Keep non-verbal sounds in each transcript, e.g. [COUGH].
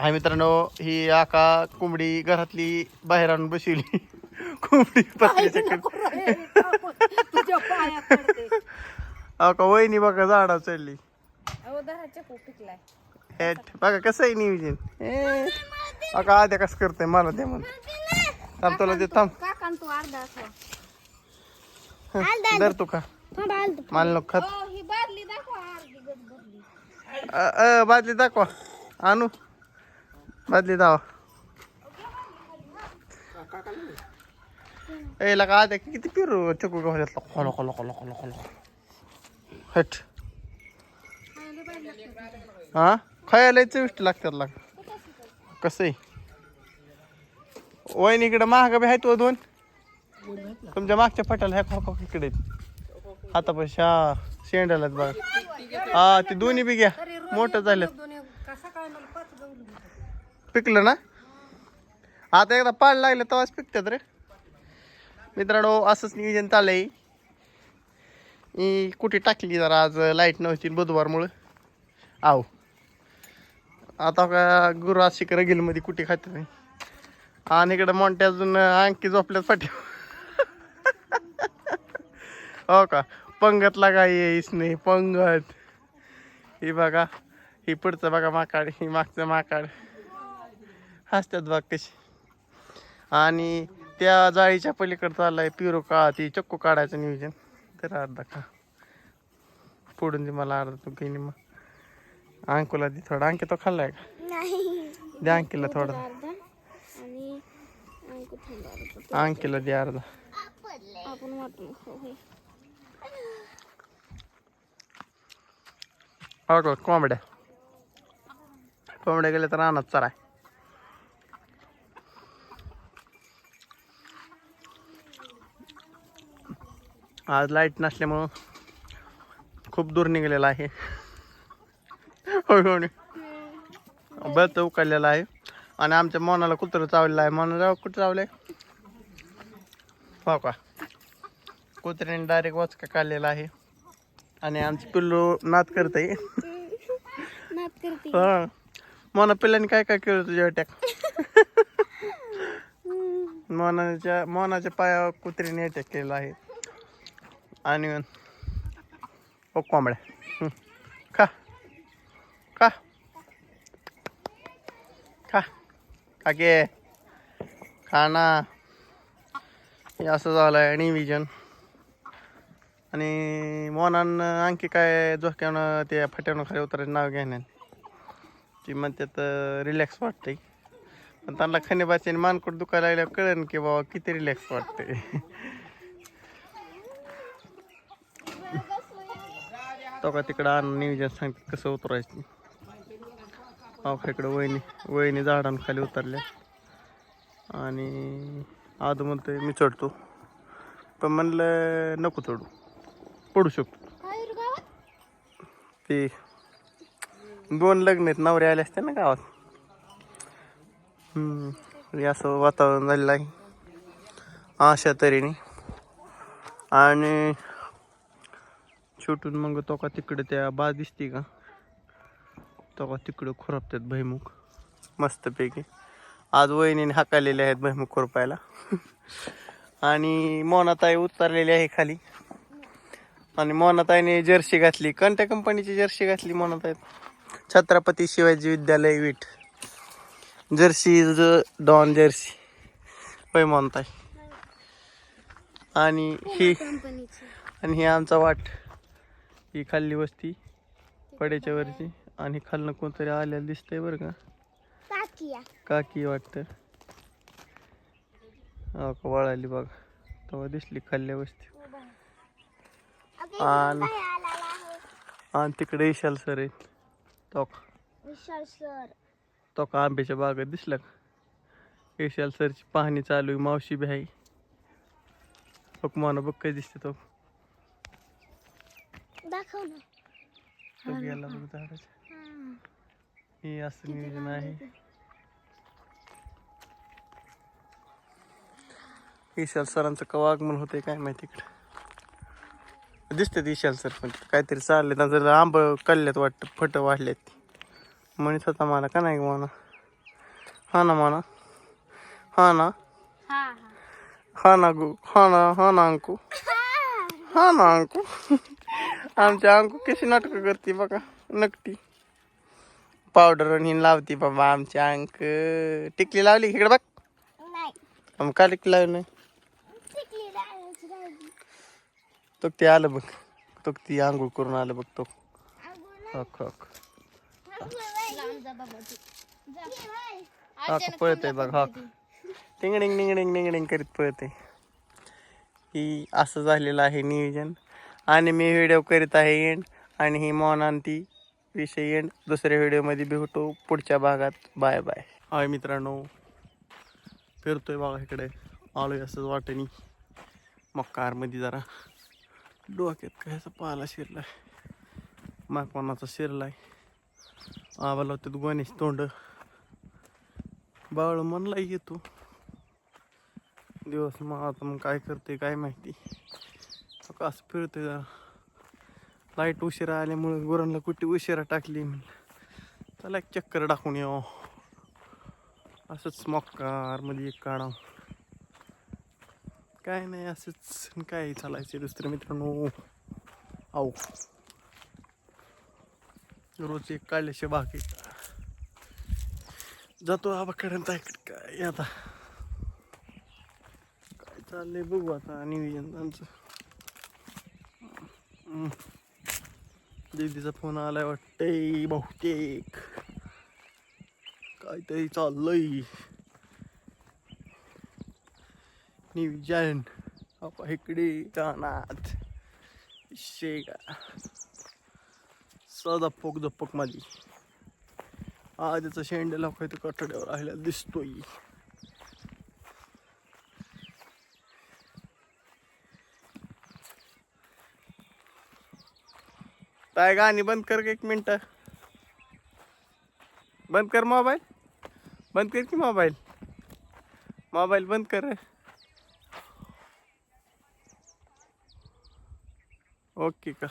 हाय मित्रांनो ही आका कोंबडी घरातली बाहेर आणून बसवली. कोंबडी आका वहिनी बघा झाडा चढली. बघा कसं आहे नियोजन. आका आद्या कसं करते मला ते म्हण थांब तुला ते थांब धर तू का मला नको खात. बादली दाखवा. आणू. बादली दावा ए लगा आद्या किती पिरू चकू गव्हात खोलो खोलो खोलो खोलो खोलो हट. हा? खायला चविष्ट लागतात लाग कसं आहे? वहिनी इकडं महाग बी आहेत व दोन. तुमच्या मागच्या पटाला ह्या खो खो इकडे आहेत. आता पैसे हा शेंडाला बघा. हा ते दोन्ही बी घ्या. मोठं झालं पिकलं ना? आता एकदा पाड लागलं तेव्हाच पिकतात रे. मित्रांनो असंच नियोजन चाललंय. मी कुठे टाकली जरा आज लाइट नव्हती बुधवारमुळं. आहो. आता का गुरु आज शिकरमध्ये कुठे खात नाही. आणि इकडं मोठ्या अजून आणखी झोपल्यात पाठी हो का? पंगतला काय येईस नाही पंगत. ही बघा. ही पुढचं बघा माकाड ही मागचं माकाड. हसतात बघ कशी. आणि त्या जाळीच्या पलीकडे चाललाय पिरो का ती चक्कू काढायचं नियोजन. तर अर्धा का फोडून दे मला अर्धा तू काही मग. अंकुला दे थोडा. अंकी तो खाल्लाय का? दे अंकीला थोडा. अंकीला दे अर्धा. कोंबड्या. कोंबड्या गेल्या तर रानात चराय. आज लाइट नसल्यामुळं खूप दूर निघालेला आहे. बस उकडलेला आहे. आणि आमच्या मोनाला कुत्रं चावलेलं आहे. मोनाला कुठं चावलंय? हो का? कुत्र्याने डायरेक्ट वाचका काढलेला आहे. आणि आमची पिल्लू नात करते. हा. मोना पिल्लाने काय काय केलं तुझ्या अटॅक [LAUGHS] मोनाच्या मोनाच्या पायावर कुत्रीने अटॅक केलेला आहे. आणि ओ कोंबड्या. खा. खा. खा. खा गे. खा ना. हे असं झालं आहे निविजन आणि मोनान आणखी काय झोक्यानं ते फट्यानं खाली उतरायचं नाव घेण्यात. ती म्हणतात रिलॅक्स वाटते पण त्यांना खनिबाची मानकोट दुखायला लागल्यावर कळेन की बाबा किती रिलॅक्स वाटते तो का तिकडं आणून नियोजन सांगतात कसं उतरायचं. इकडं वहिनी वहिनी झाडांखाली उतरल्या. आणि आदू म्हणतोय मी चढतो. पण म्हणलं नको चढू. पडू शकतो. ते दोन लग्न आहेत नवरे आले असते ना गावात. असं वातावरण झालेलं आहे. अशा तऱ्हेने. आणि छोटून मग तो का तिकडे त्या बा दिसते का? तो का तिकडं खुरपतात भैमुख मस्तपैकी. आज वहिनीने हाकालेले आहेत भैमुख खुरपायला. आणि मोनाताई उतरलेली आहे खाली. आणि मोनाताईने जर्सी घातली. कोणत्या कंपनीची जर्सी घातली मोनाताई? छत्रपती शिवाजी विद्यालय वीट. Jersey is don jersey. होय मोनताई. आणि ही आणि ही आमचा वाट. ही खाल्ली वस्ती पड्याच्या वरची. आणि खालनं कोणतरी आलेलं दिसतंय बरं का. काकी वाटतं. हो का वळाली बघ. तेव्हा दिसली खाल्ल्या वस्ती. आणि आणि तिकडे विशाल सर आहेत. तो का? विशाल सर. तो का आंब्याच्या बागेत दिसला का? विशाल सरची पाहणी चालू आहे मावशी बी आहे. बघ माना बघ काय दिसते तो. दाखव ना. तो गेला बघ झाडाच्या. हे. असं नियोजन आहे विशाल सरांचं कवा आगमन होते काय माहिती इकडे? दिसते विशाल सर पण काहीतरी चालले ना जर आंब कल्ल्यात वाटतं फट वाढल्यात म्हणत होता मला का नाही म्हणा हा ना म्हणा हा ना? हा हा. हा ना गु हा ना हा ना अंकू? हा ना अंकू? आमच्या अंकू कशी नाटकं करते बघा नकटी. पावडर आणि लावती बाबा आमच्या अंक. टिकली लावली इकडे बघ. नाही. मग का टिकली लावली नाही. तो ते आलं बघ. तो ती आंघोळ करून आलं बघ तो. हक हक. हक बघ हक. टिंगडिंग टिंगडिंग टिंगडिंग करीत पळते ही असं झालेलं आहे नियोजन. आणि मी व्हिडिओ करीत आहे एंड आणि ही मोनांती विषय एंड दुसऱ्या व्हिडिओमध्ये भेटू. पुढच्या भागात. बाय बाय हाय मित्रांनो. फिरतोय बघा इकडे. आलो असंच वाटेनी. मग कारमध्ये जरा डोक्यात काय असं पाला शिरलाय. माकवानाचा शिरलाय. आबाला होते गणेश तोंड. बाळ म्हणला येतो दिवस मग आता मग काय करते काय माहिती. आता असं फिरतोय जरा. लाइट उशिरा आल्यामुळे गुरांना कुठे उशिरा टाकली म्हणलं त्याला एक चक्कर टाकून येऊ. असंच मक्कारमध्ये एक काढा काय नाही असंच काय चालायचं दुसरे मित्रांनो. आऊ. रोज एक काढल्याशिवाय बाकी जातो आबाकडे काय आता. काय चाललंय बघू आता नियोजन त्यांचं दीदीचा फोन आलाय वाटते बहुतेक. काहीतरी चाललंय. नियोजन आपा इकडे जाणार. शेगा सदा पोक दपक माझी. आजचा शेंडे लाव कठड्यावर राहिला दिसतोय. काय गाणी बंद कर एक मिनटं. बंद कर मोबाईल. बंद कर की मोबाईल? मोबाईल बंद कर. ओके का?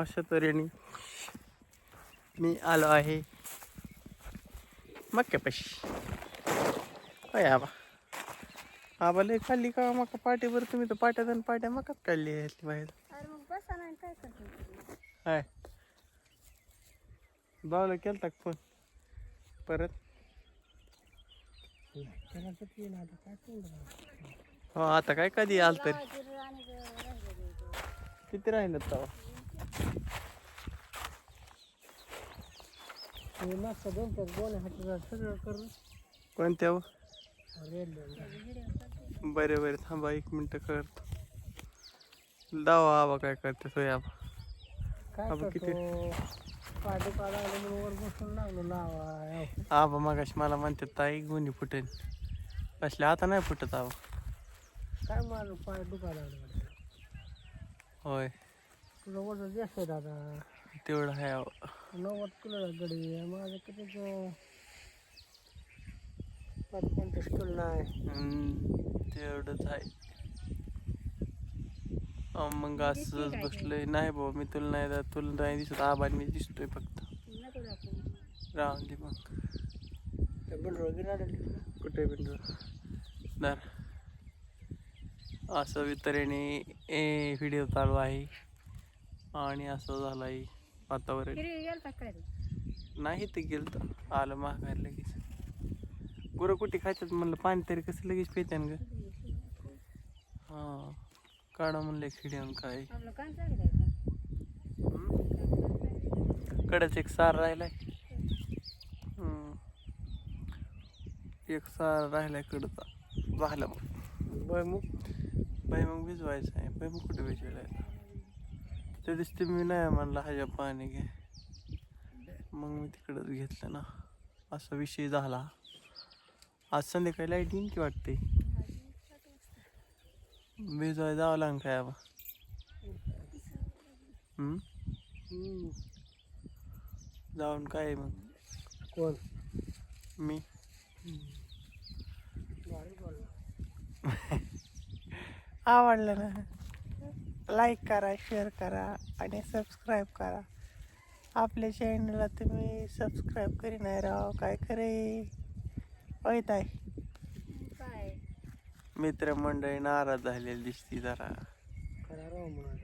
अशा तऱ्हेने मी आलो आहे. मक्यापाशी होय आबा. आबा लय खाल्ली का? मका पाट्यावर तुम्ही तर पाट्यात आणि पाट्या मकात काढली आहे बाहेर अरे मग बसा नाही काय करतो हाय. बावला केलता फोन? परत? हो आता काय कधी आल तरी. किती राहिलं तवा? कोणत्या हो? बरे बरे थांबा एक मिनिट करतो. दावा आबा काय करते सोय आबा. आबा किती? आबा मगाशी मला म्हणते ताई गुन्हे फुटेल असले आता नाही फुटत आबा. काय माझं पाय दुखायला लागलं होय. तुझं वजन जास्त आहे दादा. तेवढं आहे आबा. नव्वद किलो गडी. आहे माझं कितीच पाच पंचवीस किलो नाही. हम्म, तेवढंच आहे. मग असंच बसलोय. नाही भाऊ मी तुला नाही दा- तुला नाही दिसत. आबा मी दिसतोय फक्त. राहून दे मग. कुठे बिंदू दर असं वितरेने ए व्हिडिओ चालू आहे. आणि असं झालं आहे वातावरण नाही ते? गेलं तर आलं महागार लगेच. गुरं कुठे खायच्यात म्हणलं? पाणी तरी कसं लगेच पेत्यान ग? हां. काढा म्हणलं खिड्यान काय. कडच एक सार राहिलाय. एक सार राहिलाय कडचा झालं मग. बय मग बाई मग भिजवायचं आहे. बाई मग कुठे भिजवायला आहे? त्या दिवशी मी नाही म्हणला ह्याच्या पाणी घे. मग मी तिकडंच घेतलं ना. असा विषय झाला. आज संध्याकाळी लाइट की वाटते. भिजवाय जावं लागेल काय बा हम्म? हम्म. जाऊन काय मग? कोण? मी. भारी बोलला आवडलं ना? लाईक करा शेअर करा आणि सबस्क्राईब करा. आपल्या चॅनलला तुम्ही सबस्क्राईब करी नाही राव काय करे? काय मित्रमंडळी नाराज झालेली दिसती जरा. करा राव म्हणा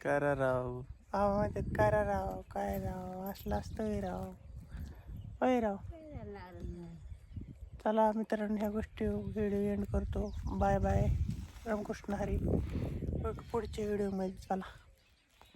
करा राव करा काय राव? असलं असतं राव. होय राव. चला मित्रांनो ह्या गोष्टी व्हिडिओ एंड करतो. Bye bye. रामकृष्ण हरी. पुढच्या व्हिडिओमध्ये चला.